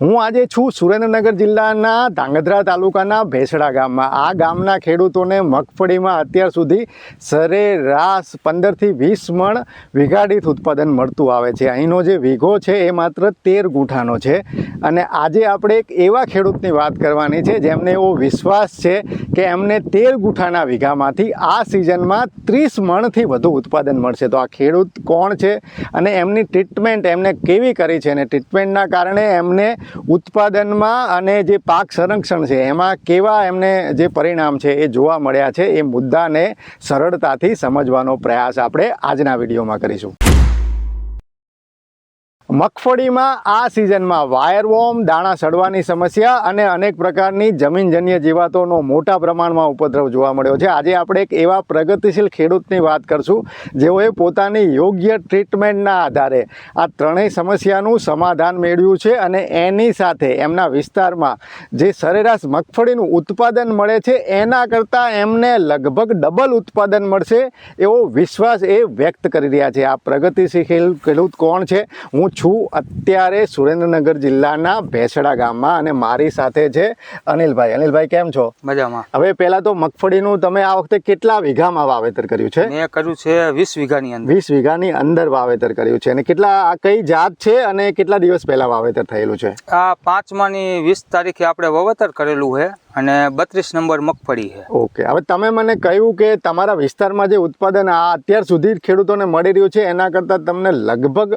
હું આજે છું સુરેન્દ્રનગર જિલ્લાના ધાંગધ્રા તાલુકાના ભેસડા ગામમાં. આ ગામના ખેડૂતોને મગફળીમાં અત્યાર સુધી સરેરાશ પંદરથી વીસ મણ વિઘાડિત ઉત્પાદન મળતું આવે છે. અહીંનો જે વીઘો છે એ માત્ર તેર ગુંઠાનો છે. અને આજે આપણે એક એવા ખેડૂતની વાત કરવાની છે જેમને એવો વિશ્વાસ છે કે એમને તેર ગુંઠાના વીઘામાંથી આ સિઝનમાં ત્રીસ મણથી વધુ ઉત્પાદન મળશે. તો આ ખેડૂત કોણ છે અને એમની ટ્રીટમેન્ટ એમને કેવી કરી છે? અને ટ્રીટમેન્ટના કારણે એમને ઉત્પાદનમાં અને જે પાક સંરક્ષણ છે, એમાં કેવા એમને જે પરિણામ છે એ જોવા મળ્યા છે, એ મુદ્દાને સરળતાથી સમજવાનો પ્રયાસ આપણે આજના વિડીયોમાં કરીશું. મગફળીમાં આ સિઝનમાં વાયરવોમ દાણા સડવાની સમસ્યા અને અનેક પ્રકારની જમીનજન્ય જીવાતોનો મોટા પ્રમાણમાં ઉપદ્રવ જોવા મળ્યો છે. આજે આપણે એક એવા પ્રગતિશીલ ખેડૂતની વાત કરશું, જેઓએ પોતાની યોગ્ય ટ્રીટમેન્ટના આધારે આ ત્રણેય સમસ્યાનું સમાધાન મેળવ્યું છે અને એની સાથે એમના વિસ્તારમાં જે સરેરાશ મગફળીનું ઉત્પાદન મળે છે, એના કરતાં એમને લગભગ ડબલ ઉત્પાદન મળશે એવો વિશ્વાસ એ વ્યક્ત કરી રહ્યા છે. આ પ્રગતિશીલ ખેડૂત કોણ છે? હું છું. અત્યારે સુરેન્દ્રનગર જિલ્લાના ભેસડા ગામમાં અને મારી સાથે છે અનિલભાઈ. અનિલભાઈ કેમ છો? મજામાં. હવે પહેલા તો મગફળીનું તમે આ વખતે કેટલા વીઘામાં વાવેતર કર્યું છે? મેં કર્યું છે વીસ વીઘાની અંદર. વીસ વીઘાની અંદર વાવેતર કર્યું છે. અને કેટલા આ કઈ જાત છે અને કેટલા દિવસ પહેલા વાવેતર થયેલું છે? આ પાંચમાની વીસ તારીખે આપણે વાવેતર કરેલું છે. અને બત્રીસ નંબર મગફળી છે. ઓકે હવે તમે મને કહ્યું કે તમારા વિસ્તારમાં જે ઉત્પાદન આ અત્યાર સુધી ખેડૂતોને મળી રહ્યું છે એના કરતાં તમને લગભગ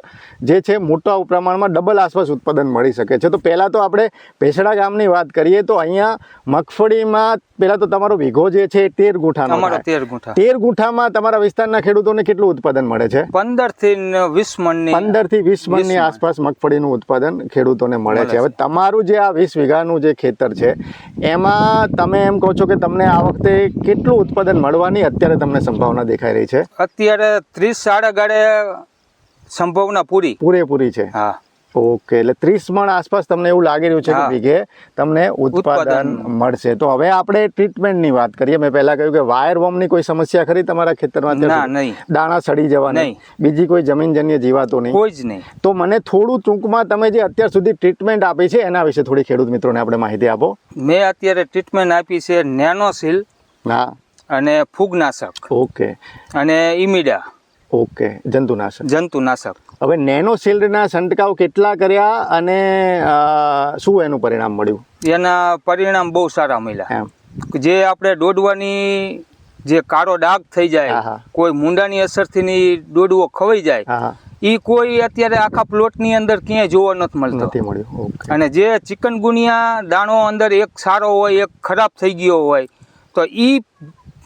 જે છે મોટા પ્રમાણમાં ડબલ આસપાસ ઉત્પાદન મળી શકે છે. તો પહેલાં તો આપણે ભેસડા ગામની વાત કરીએ તો અહીંયા મગફળીમાં પહેલાં તો તમારો વીઘો જે છે તેર ગુંઠાનો અમારો તેર ગુઠા. તેર ગુઠામાં તમારા વિસ્તારના ખેડૂતોને કેટલું ઉત્પાદન મળે છે? પંદરથી વીસ મણની પંદરથી વીસ મણની આસપાસ મગફળીનું ઉત્પાદન ખેડૂતોને મળે છે. હવે તમારું જે આ વીસ વીઘાનું જે ખેતર છે એમાં તમે એમ કહો છો કે તમને આ વખતે કેટલું ઉત્પાદન મળવાની અત્યારે તમને સંભાવના દેખાઈ રહી છે? અત્યારે ત્રીસ સાડા ગાડે સંભાવના પૂરી. પૂરેપૂરી છે. હા. ઓકે એટલે ત્રીસ મણ આસપાસ તમને એવું લાગી રહ્યું છે કે. વીઘે તમને ઉત્પાદન. મળશે. તો હવે આપણે ટ્રીટમેન્ટની વાત કરીએ. મેં પહેલા કહ્યું કે વાયર વોમની કોઈ સમસ્યા ખરી તમારા ખેતરમાં? દાણા સડી જવા નહીં. બીજી કોઈ જમીનજન્ય જીવાતો નહીં? કોઈ જ નહીં. તો મને થોડું ટૂંકમાં તમે જે અત્યાર સુધી ટ્રીટમેન્ટ આપી છે એના વિશે થોડી ખેડૂત મિત્રોને આપણે માહિતી આપો. મેં અત્યારે ટ્રીટમેન્ટ આપી છે નેનોસિલ હા. અને ફૂગનાશક. ઓકે. અને ઇમિડા ઓકે જંતુનાશક. જંતુનાશક. હવે નેનો શિલ્ડના છંટકાવ કેટલા કર્યા અને શું એનું પરિણામ મળ્યું? એના પરિણામ બહુ સારા મળ્યા. જે આપણે દોડવાની જે કાળો ડાઘ થઈ જાય. કોઈ મુંડાની અસરથી દોડવો ખવાઈ જાય હા કોઈ અત્યારે આખા પ્લોટની અંદર ક્યાંય જોવા નથી મળતો. નથી મળ્યું. અને જે ચિકનગુનિયા દાણો અંદર એક સારો હોય એક ખરાબ થઈ ગયો હોય તો ઈ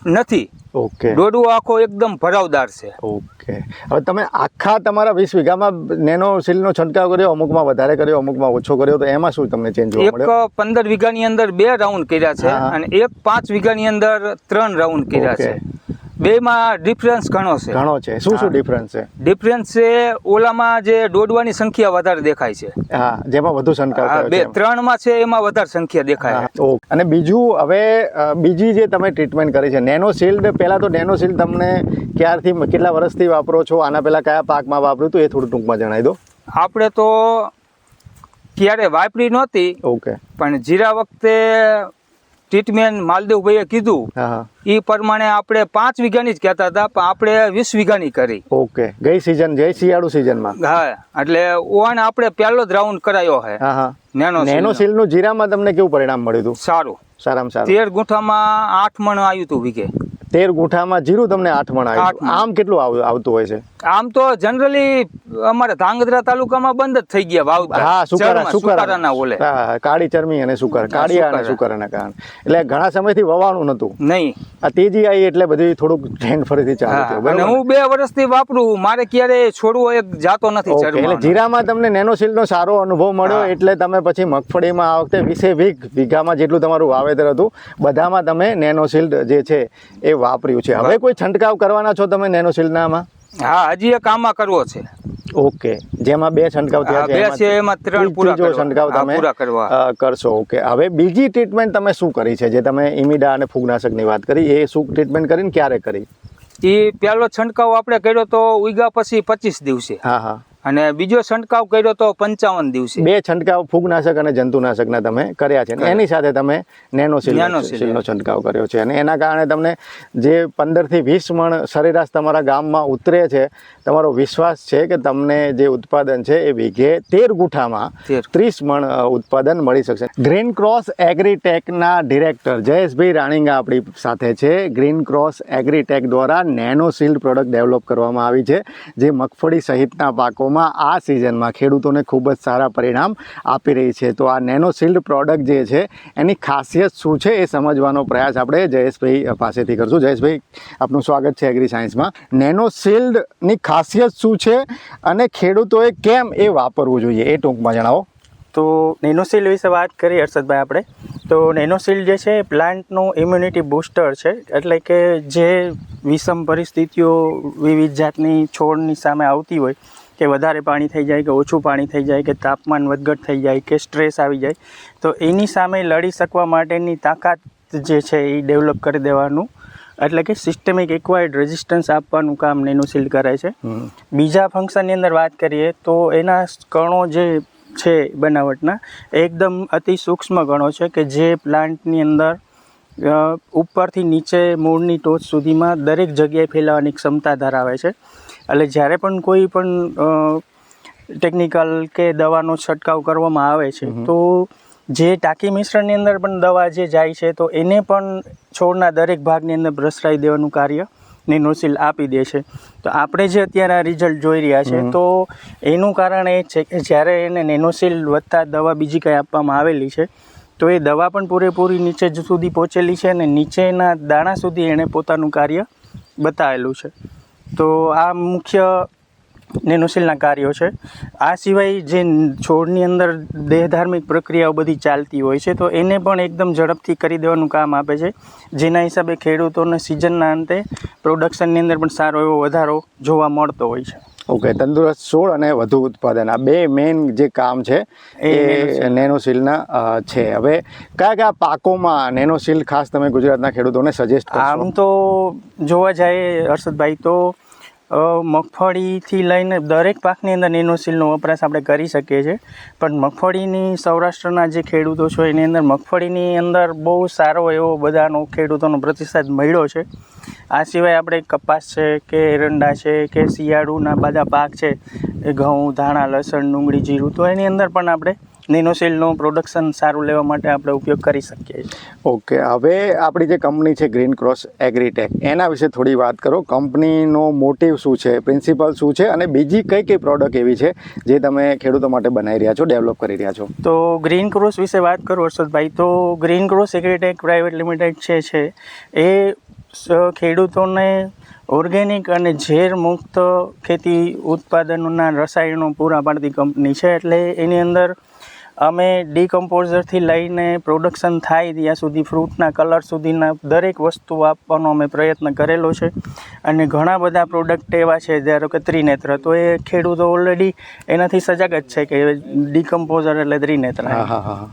નથી. ઓકે દોડવો આખો એકદમ ભરાવદાર છે. ઓકે હવે તમે આખા તમારા વીસ વીઘામાં નેનો શિલ્ડનો છંટકાવ કર્યો અમુકમાં વધારે કર્યો અમુકમાં ઓછો કર્યો તો એમાં શું તમને ચેન્જ એક પંદર વીઘાની અંદર બે રાઉન્ડ કર્યા છે અને એક પાંચ વીઘાની અંદર ત્રણ રાઉન્ડ કર્યા છે. બેમાં ડિફરન્સ ઘણો છે. ઘણો છે. શું શું ડિફરન્સ છે? ડિફરન્સ છે ઓલામાં જે દોડવાની સંખ્યા વધારે દેખાય છે. હા જેમાં વધુ સંખ્યા બે ત્રણમાં ત્રણમાં છે એમાં વધારે સંખ્યા દેખાય હા, અને બીજું હવે બીજી જે તમે ટ્રીટમેન્ટ કરી છે નેનો શિલ્ડ પહેલા તો નેનો શિલ્ડ તમને ક્યારથી કેટલા વર્ષથી વાપરો છો? આના પહેલા કયા પાકમાં વાપર્યું હતું એ થોડું ટૂંકમાં જણાવી દો. આપણે તો ક્યારે વાપરી નહોતી ઓકે. પણ જીરા વખતે ટ્રીટમેન્ટ માલદેવભાઈએ કીધું એ પ્રમાણે આપણે પાંચ વીઘાની જ કહેતા હતા પણ આપણે વીસ વીઘાની કરી. ઓકે. ગઈ સિઝન જય શિયાળુ સિઝનમાં હા એટલે ઓન આપણે પહેલો જ રાઉન્ડ કરાયો છે. નેનો નેનો સીલનો. જીરામાં તમને કેવું પરિણામ મળ્યું હતું? સારું. સારામાં સારું. તેર ગુંઠામાં આઠ મણ આવ્યું હતું વીઘે. તેર ગુઠામાં જીરું તમને આઠ મણ આવ્યું આમ કેટલું આવતું હોય છે? આમ તો જનરલી અમારે ધાંગધ્રા તાલુકામાં બંધ જ થઈ ગયા વાવ હા સુકારા સુકારાના ઓલે. હા કાળી ચરમી અને સુકર કાળિયા અને સુકારા. સુકારાના કારણે. એટલે ઘણા સમયથી વવાણું નતું નહીં. આ તેજી આવી એટલે બધી થોડુંક ટ્રેન્ડ ફરીથી ચાલુ થયું અને હું બે વર્ષથી વાપરું મારે ક્યારે છોડવો એક જાતો નથી એટલે જીરામાં તમને નેનો શિલ્ડનો સારો અનુભવ મળ્યો એટલે તમે પછી મગફળીમાં આ વખતે વીસે વીઘ વીઘામાં જેટલું તમારું વાવેતર હતું બધામાં તમે નેનો શિલ્ડ જે છે એ વાપર્યું છે. હવે કોઈ છંટકાવ કરવાના છો તમે નેનો શિલ્ડનામાં હા હજી એક આમાં કરવો છે. ઓકે. જેમાં બે છંટકાવ થયા છે બે છે, એમાં ત્રણ પૂરા જો છંટકાવ તમે પૂરા કરવા. કરશો. ઓકે. હવે બીજી ટ્રીટમેન્ટ તમે શું કરી છે? જે તમે ઇમિડા અને ફૂગનાશકની વાત કરી એ શું ટ્રીટમેન્ટ કરીને ક્યારે કરી? એ પહેલો છંટકાવ આપણે કર્યો તો ઉગ્યા પછી પચીસ દિવસે. હા હા. અને બીજો છંટકાવ કર્યો તો પંચાવન દિવસે. બે છંટકાવ ફૂગનાશક અને જંતુનાશકના તમે કર્યા છે. એની સાથે તમે નેનો નેનોસિલ. સિલનો છંટકાવ કર્યો છે. અને એના કારણે તમને જે પંદરથી વીસ મણ સરેરાશ તમારા ગામમાં ઉતરે છે તમારો વિશ્વાસ છે કે તમને જે ઉત્પાદન છે એ વીઘે તેર ગુઠામાં ત્રીસ મણ ઉત્પાદન મળી શકશે. ગ્રીન ક્રોસ એગ્રીટેકના ડિરેક્ટર જયેશભાઈ રાણીંગા આપણી સાથે છે. ગ્રીન ક્રોસ એગ્રીટેક દ્વારા નેનો શિલ્ડ પ્રોડક્ટ ડેવલપ કરવામાં આવી છે જે મગફળી સહિતના પાકોમાં આ સિઝનમાં ખેડૂતોને ખૂબ જ સારા પરિણામ આપી રહી છે. તો આ નેનો શિલ્ડ પ્રોડક્ટ જે છે, એની ખાસિયત શું છે એ સમજવાનો પ્રયાસ આપણે જયેશભાઈ પાસેથી કરશું. જયેશભાઈ, આપનું સ્વાગત છે એગ્રી સાયન્સમાં નેનો શિલ્ડની ખાસિયત શું છે અને ખેડૂતોએ કેમ એ વાપરવું જોઈએ એ ટૂંકમાં જણાવો. તો નેનોસીલ વિશે વાત કરીએ હર્ષદભાઈ આપણે. તો નેનોસિલ જે છે એ પ્લાન્ટનું ઇમ્યુનિટી બૂસ્ટર છે. એટલે કે જે વિષમ પરિસ્થિતિઓ વિવિધ જાતની છોડની સામે આવતી હોય કે વધારે પાણી થઈ જાય કે ઓછું પાણી થઈ જાય કે તાપમાન વધઘટ થઈ જાય કે સ્ટ્રેસ આવી જાય તો એની સામે લડી શકવા માટેની તાકાત જે છે એ ડેવલપ કરી દેવાનું. એટલે કે સિસ્ટમિક એક્વાયર્ડ રેઝિસ્ટન્સ આપવાનું કામ નેનોસીલ કરે છે. બીજા ફંક્શનની અંદર વાત કરીએ તો એના કણો જે છે બનાવટના એકદમ અતિ સૂક્ષ્મ કણો છે કે જે પ્લાન્ટની અંદર ઉપરથી નીચે મૂળની ટોચ સુધીમાં દરેક જગ્યાએ ફેલાવાની ક્ષમતા ધરાવે છે. એટલે જ્યારે પણ કોઈ પણ ટેકનિકલ કે દવાનો છંટકાવ કરવામાં આવે છે તો જે ટાંકી મિશ્રણની અંદર પણ દવા જે જાય છે તો એને પણ છોડના દરેક ભાગની અંદર પ્રસરાઈ દેવાનું કાર્ય નેનોસીલ આપી દે છે. તો આપણે જે અત્યારે આ રિઝલ્ટ જોઈ રહ્યા છે તો એનું કારણ એ છે કે જ્યારે એને નેનોસીલ વધતા દવા બીજી કંઈ આપવામાં આવેલી છે તો એ દવા પણ પૂરેપૂરી નીચે સુધી પહોંચેલી છે અને નીચેના દાણા સુધી એણે પોતાનું કાર્ય બતાવેલું છે. તો આ મુખ્ય નેનોસીલના કાર્યો છે. આ સિવાય જે છોડની અંદર દેહધાર્મિક પ્રક્રિયાઓ બધી ચાલતી હોય છે, તો એને પણ એકદમ ઝડપથી કરી દેવાનું કામ આપે છે. જેના હિસાબે ખેડૂતોને સિઝનના અંતે પ્રોડક્શનની અંદર પણ સારો એવો વધારો જોવા મળતો હોય છે. ઓકે તંદુરસ્ત છોડ અને વધુ ઉત્પાદન. આ બે મેઇન જે કામ છે એ નેનોસીલના છે. હવે કયા કયા પાકોમાં નેનોસીલ ખાસ તમે ગુજરાતના ખેડૂતોને સજેસ્ટ આમ તો જોવા જાય હર્ષદભાઈ તો મગફળીથી લઈને દરેક પાકની અંદર નેનોસિલનો વપરાશ આપણે કરી શકીએ છીએ. પણ મગફળીની સૌરાષ્ટ્રના જે ખેડૂતો છે, એની અંદર મગફળીની અંદર બહુ સારો એવો બધાનો ખેડૂતોનો પ્રતિસાદ મળ્યો છે. આ સિવાય આપણે કપાસ છે કે એરંડા છે કે શિયાળુના બધા પાક છે, એ ઘઉં, ધાણા, લસણ, ડુંગળી, જીરું, તો એની અંદર પણ આપણે નેનોસીલનું પ્રોડક્શન સારું લેવા માટે આપણે ઉપયોગ કરી શકીએ છીએ. ઓકે હવે આપણી જે કંપની છે ગ્રીન ક્રોસ એગ્રીટેક એના વિશે થોડી વાત કરો. કંપનીનો મોટિવ શું છે પ્રિન્સિપલ શું છે અને બીજી કઈ કઈ પ્રોડક્ટ એવી છે જે તમે ખેડૂતો માટે બનાવી રહ્યા છો ડેવલપ કરી રહ્યા છો? તો ગ્રીન ક્રોસ વિશે વાત કરું હર્ષદભાઈ. તો green cross agritech private limited છે છે એ ખેડૂતોને ઓર્ગેનિક અને ઝેર મુક્ત ખેતી ઉત્પાદનોના રસાયણો પૂરા પાડતી કંપની છે. એટલે એની અંદર અમે ડીકમ્પોઝરથી લઈને પ્રોડક્શન થાય ત્યાં સુધી ફ્રૂટના કલર સુધીના દરેક વસ્તુ આપવાનો અમે પ્રયત્ન કરેલો છે. અને ઘણા બધા પ્રોડક્ટ એવા છે, ધારો કે ત્રિનેત્ર, તો એ ખેડૂતો ઓલરેડી એનાથી સજાગ જ છે કે ડીકમ્પોઝર એટલે ત્રિનેત્ર. હા હા.